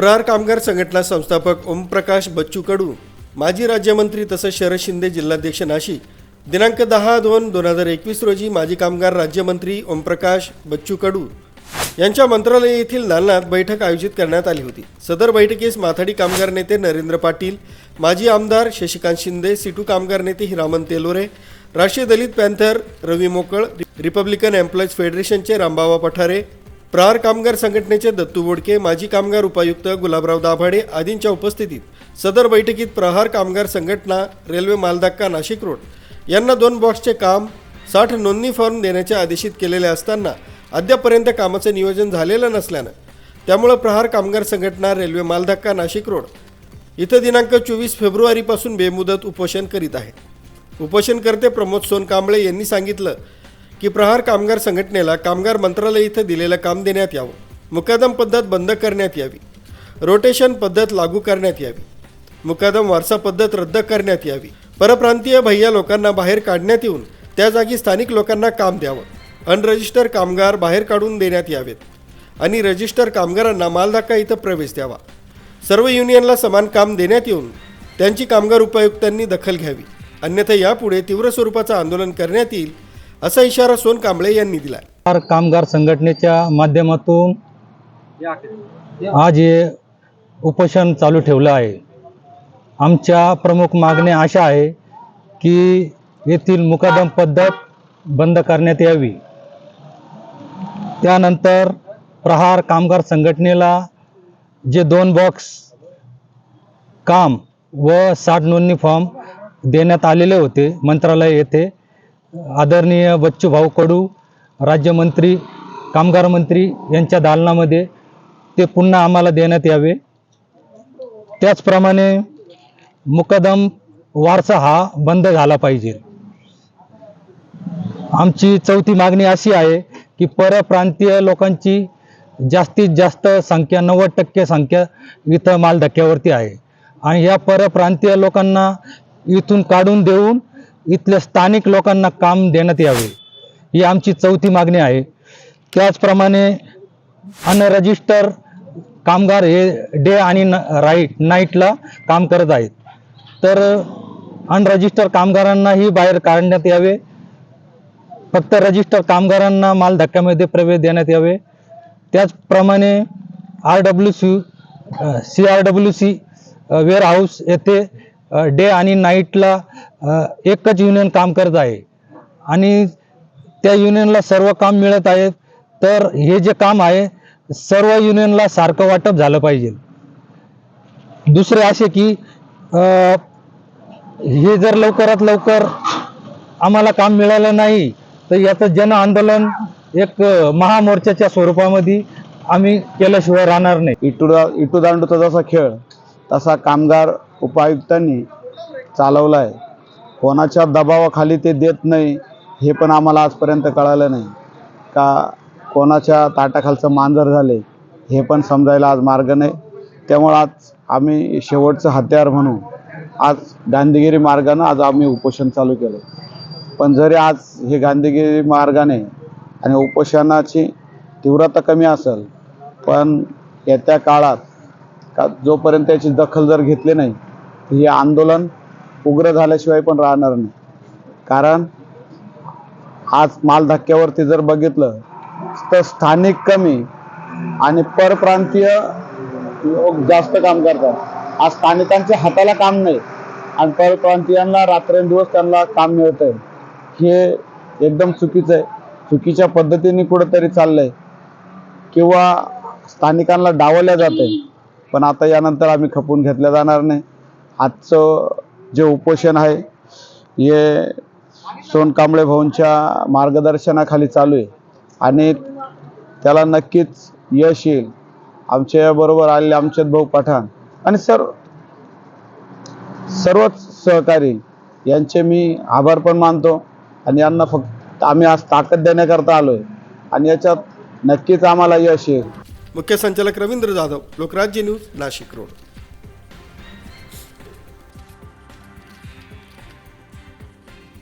प्रहार कामगार संघटना संस्थापक ओमप्रकाश बच्चू कडू माजी राज्यमंत्री तसंच शरद शिंदे जिल्हाध्यक्ष नाशिक. दिनांक दहा दोन दोन हजार एकवीस रोजी माजी कामगार राज्यमंत्री ओमप्रकाश बच्चू कडू यांच्या मंत्रालय येथील दालनात बैठक आयोजित करण्यात आली होती. सदर बैठकीस माथाडी कामगार नेते नरेंद्र पाटील माजी आमदार शशिकांत शिंदे सिटू कामगार नेते हिरामन तेलोरे राष्ट्रीय Dalit panther Ravi Mokal republican employees फेडरेशनचे Rambaba Pathare Prahar कामगार संघटनेचे दत्तू बोडके माजी कामगार उपायुक्त गुलाबराव दाभाडे आदींच्या उपस्थितीत सदर बैठकीत प्रहार कामगार संघटना रेल्वे मालधक्का नाशिक रोड यांना दोन बॉक्सचे काम साठ नोंदणी फॉर्म देण्याचे आदेशित केलेले असताना अद्यापर्यंत कामाचं नियोजन झालेलं नसल्यानं त्यामुळं प्रहार कामगार संघटना रेल्वे मालधक्का नाशिक रोड इथं दिनांक चोवीस फेब्रुवारीपासून बेमुदत उपोषण करीत आहे. उपोषणकर्ते प्रमोद सोनकांबळे यांनी सांगितलं की प्रहार कामगार संघटनेला कामगार मंत्रालय इथं दिलेलं काम देण्यात यावं. मुकादम पद्धत बंद करण्यात यावी. रोटेशन पद्धत लागू करण्यात यावी. मुकादम वारसा पद्धत रद्द करण्यात यावी. परप्रांतीय भैया लोकांना बाहेर काढण्यात येऊन त्या जागी स्थानिक लोकांना काम द्यावं. अनरजिस्टर कामगार बाहेर काढून देण्यात यावेत. आणि रजिस्टर कामगारांना मालधक्का इथं प्रवेश द्यावा. सर्व युनियनला समान काम देण्यात येऊन त्यांची कामगार उपायुक्तांनी दखल घ्यावी. अन्यथा यापुढे तीव्र स्वरूपाचं आंदोलन करण्यात येईल असा इशारा सोन कांबळे यांनी दिला कामगार संघटनेच्या माध्यमातून आज हे उपोषण चालू ठेवलं आहे. आमच्या प्रमुख मागण्या अशा आहे की येथील मुकादम पद्धत बंद करण्यात यावी. त्यानंतर प्रहार कामगार संघटनेला जे दोन बॉक्स काम व साठ नोंदणी फॉर्म देण्यात आलेले होते मंत्रालय येथे आदरणीय बच्चूभाऊ कडू राज्यमंत्री कामगार मंत्री यांच्या दालनामध्ये ते पुन्हा आम्हाला देण्यात यावे. त्याचप्रमाणे मुकदम वारसा हा बंद झाला पाहिजे. आमची चौथी मागणी अशी आहे की परप्रांतीय लोकांची जास्तीत जास्त संख्या नव्वद टक्के संख्या इथं मालधक्क्यावरती आहे. आणि या परप्रांतीय लोकांना इथून काढून देऊन इथल्या स्थानिक लोकांना काम देण्यात यावे ही आमची चौथी मागणी आहे. त्याचप्रमाणे अनरजिस्टर कामगार हे डे आणि न राईट नाईटला काम करत आहेत. तर अनरजिस्टर कामगारांनाही बाहेर काढण्यात यावे. फक्त रजिस्टर कामगारांना माल धक्क्यामध्ये प्रवेश देण्यात यावे. त्याचप्रमाणे R W C C R W C warehouse येथे डे आणि नाईटला एकच युनियन काम करत आहे. आणि त्या युनियनला सर्व काम मिळत आहे. तर हे जे काम आहे सर्व युनियनला सारखं वाटप झालं पाहिजे. दुसरे असे की हे जर लवकरात लवकर आम्हाला काम मिळालं नाही तर याचं जन आंदोलन एक महामोर्चाच्या स्वरूपामध्ये आम्ही केल्याशिवाय राहणार नाही. इटुडा इटू दांडूचा जसा खेळ तसा कामगार उपायुक्तांनी चालवला आहे कोणाच्या दबावाखाली ते देत नाही हे पण आम्हाला आजपर्यंत कळालं नाही. का कोणाच्या ताटाखालचं मांजर झाले हे पण समजायला आज मार्ग नाही. त्यामुळं आज आम्ही शेवटचं हत्यार म्हणून आज गांधीगिरी मार्गानं आज आम्ही उपोषण चालू केलं पण जरी आज हे गांधीगिरी मार्गाने आणि उपोषणाची तीव्रता कमी असेल पण येत्या काळात का जोपर्यंत याची दखल जर घेतली नाही हे आंदोलन उग्र झाल्याशिवाय पण राहणार नाही. कारण आज माल धक्क्यावरती जर बघितलं तर स्थानिक कमी आणि परप्रांतीय लोक जास्त काम करतात. आज स्थानिकांच्या हाताला काम नाही आणि परप्रांतीयांना रात्रंदिवस त्यांना काम मिळतंय. हे एकदम चुकीचं आहे. चुकीच्या पद्धतीने कुठंतरी चाललंय. किंवा स्थानिकांना डावल्या जाते पण आता यानंतर आम्ही खपून घेतल्या जाणार नाही. आजचं जे उपोषण आहे हे सोनकांबळे भाऊंच्या मार्गदर्शनाखाली चालू आहे. आणि त्याला नक्कीच यश येईल. आमच्याबरोबर आलेले आमच्यात भाऊ पठाण आणि सर सर्वच सहकारी यांचे मी आभार पण मानतो आणि यांना फक्त आम्ही आज ताकद देण्याकरता आहे आणि याच्यात नक्कीच आम्हाला यश येईल. मुख्य संचालक रवींद्र जाधव लोकराज्य न्यूज नाशिक रोड.